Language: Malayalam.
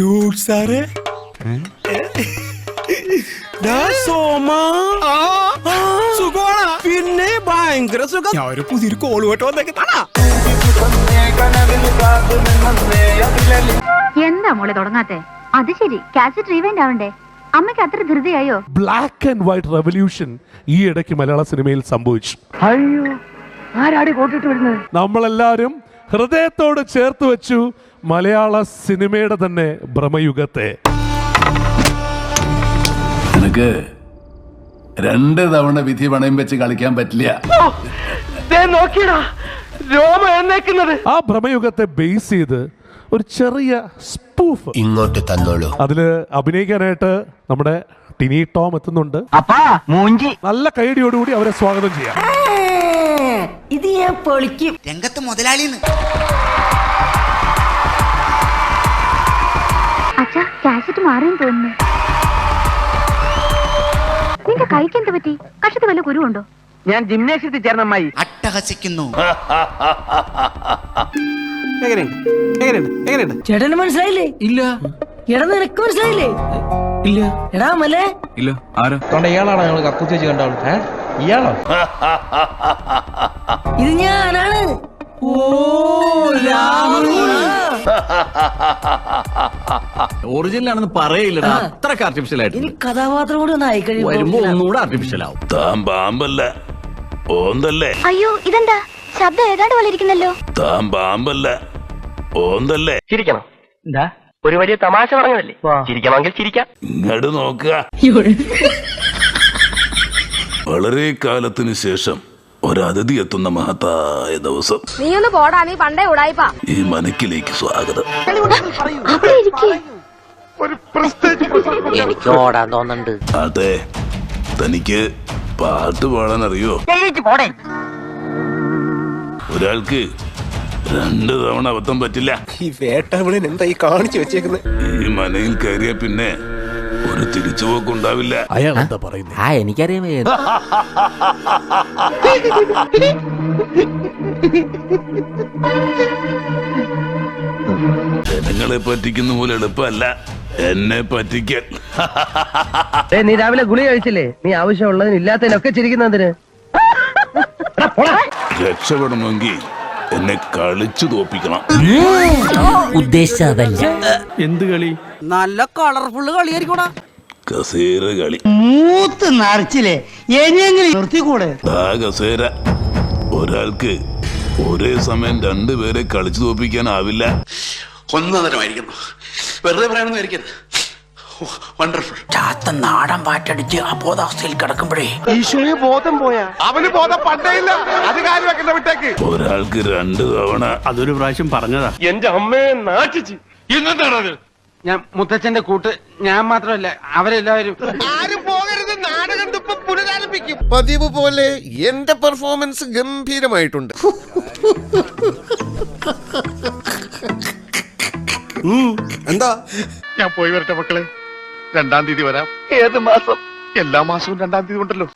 ഡൂഡ് സാറേ പിന്നെ ഭയങ്കര സുഖം. ഞാൻ ഒരു പുതിയൊരു കോൾ കേട്ടോ എന്താ മോളെ തുടങ്ങാത്തെ? അത് ശരി കാസറ്റ് റീവൈൻഡ് ആവണ്ടേ? അമ്മയ്ക്ക് അത്ര ധൃതിയായോ? ബ്ലാക്ക് ആൻഡ് വൈറ്റ് റെവല്യൂഷൻ ഈ ഇടയ്ക്ക് മലയാള സിനിമയിൽ സംഭവിച്ചു. അയ്യോ ആരാടി കോട്ടിട്ട് വരുന്നത്? നമ്മളെല്ലാവരും ഹൃദയത്തോട് ചേർത്ത് വെച്ചു മലയാള സിനിമയുടെ തന്നെ ഭ്രമയുഗത്തെ. നിനക്ക് രണ്ട് തവണ വിധി പണയം വെച്ച് കളിക്കാൻ പറ്റില്ല. ആ ഭ്രമയുഗത്തെ ബേസ് ചെയ്ത് ഒരു ചെറിയ സ്പൂഫ് ഇങ്ങോട്ട് തന്നോളൂ. അതിൽ അഭിനയിക്കാനായിട്ട് നമ്മുടെ ടിനി ടോം എത്തുന്നുണ്ട്. അപ്പാ മൂഞ്ചി. നല്ല കൈഡിയോടുകൂടി അവരെ സ്വാഗതം ചെയ്യാം. ഇത് ഞാൻ പൊളിക്കും. രംഗത്ത് മുതലാളിന്ന്. അച്ഛാ കാസറ്റ് മാറിയെന്ന് തോന്നുന്നു. നിന്റെ കൈക്ക് എന്ത് പറ്റി? കഷത്ത് വല്ല കുരുവുണ്ടോ? ഞാൻ ജിംനേഷ്യത്തിൽ ചേർന്ന അമ്മായി അട്ടഹസിക്കുന്നു. എങ്ങനെയുണ്ട്? എങ്ങനെയുണ്ട്? എങ്ങനെയുണ്ട്? ചേട്ടന് മനസ്സിലായില്ലേ? ഇല്ല. എടാ നിനക്ക് മനസ്സിലായില്ലേ? ഇല്ല. എടാ മലേ. ഇല്ല. ഇത് ഞാനാണ്. ഒറിജിനൽ ആണെന്ന് പറയില്ലടാ. അത്രയ്ക്ക് ആർട്ടിഫിഷ്യൽ ആയിട്ട്. ഇനി കഥാപാത്രം കൂടി ഒന്ന് ആയി വരുമ്പോ ഒന്നുകൂടെ ആർട്ടിഫിഷ്യൽ ആവും. താൻ പാമ്പല്ല. ഓന്തല്ലേ? അയ്യോ ഇതെന്താ? ശബ്ദം ഏതാണ്ട് പോലെ ഇരിക്കുന്നല്ലോ. താൻ പാമ്പല്ല. ഓന്തല്ലേ? ചിരിക്കണം. എന്താ? ഒരു വലിയ തമാശ പറഞ്ഞതല്ലേ? ചിരിക്കണമെങ്കിൽ ചിരിക്കാം. ഇങ്ങോട്ട് നോക്കുക. വളരെ കാലത്തിന് ശേഷം ഒരതിഥി എത്തുന്ന മഹത്തായ ദിവസം. നീ ഒന്ന് പോടാ നീ പണ്ടേ ഉടായിപ്പാ. ഈ മനക്കിലേക്ക് സ്വാഗതം. എനിക്ക് ഓടാൻ തോന്നുന്നുണ്ട് അതെ തനിക്ക് പാട്ട് പാടാൻ അറിയോ? പോടേ. ഒരാൾക്ക് രണ്ട് തവണ അബദ്ധം പറ്റില്ല. ഈ വേട്ടവിളൻ എന്താ ഈ കാണിച്ചു വെച്ചേക്കുന്നത് ഈ മനയിൽ കയറിയ പിന്നെ ഒരു തിരിച്ചുപോക്കുണ്ടാവില്ല അയാൾ എന്താ പറയുന്നത് ആ എനിക്കറിയാം ജനങ്ങളെ പറ്റിക്കുന്ന പോലെ എളുപ്പമല്ല എന്നെ പറ്റിക്കൽ നീ രാവിലെ ഗുളി കഴിച്ചില്ലേ? നീ ആവശ്യമുള്ളതിന് ഇല്ലാത്തതിനൊക്കെ ചിരിക്കുന്നതിന് രക്ഷപ്പെടണമെങ്കിൽ എന്നെ കളിച്ചു തോപ്പിക്കണം. ഉദ്ദേശിച്ചതല്ല. എന്ത് കളി? നല്ല കളർഫുൾ കളിയായിരിക്കൂടാ. കസേര കളി. മൂത്ത് നിറച്ചില്ലേ എങ്ങനെ നിർത്തിക്കൂടെ? ആ കസേര. ഒരാൾക്ക് ഒരേ സമയം രണ്ടുപേരെ കളിച്ചു തോപ്പിക്കാനാവില്ല. ഒന്നതരമായിരിക്കുന്നു വെറുതെ പറയാനൊന്നും ആയിരിക്കരുത്. വണ്ടർഫുൾ ചാത്ത നാടൻ പാറ്റടിച്ച് അബോധാവസ്ഥയിൽ കിടക്കുമ്പോഴേ ഈശോയെ ബോധം പോയാ. ഒരാൾക്ക് രണ്ടു തവണ. അതൊരു പ്രാവശ്യം പറഞ്ഞതാ. എന്റെ അമ്മയെ നാട്ടിച്ച്. ഞാൻ മുത്തച്ഛന്റെ കൂട്ട്. ഞാൻ മാത്രമല്ല അവരെല്ലാവരും. പതിവ് പോലെ എന്റെ പെർഫോമൻസ് ഗംഭീരമായിട്ടുണ്ട്. എന്താ? ഞാൻ പോയി വരട്ടെ മക്കളെ. രണ്ടാം തീയതി വരാം. ഏത് മാസം? എല്ലാ മാസവും രണ്ടാം തീയതി ഉണ്ടല്ലോ.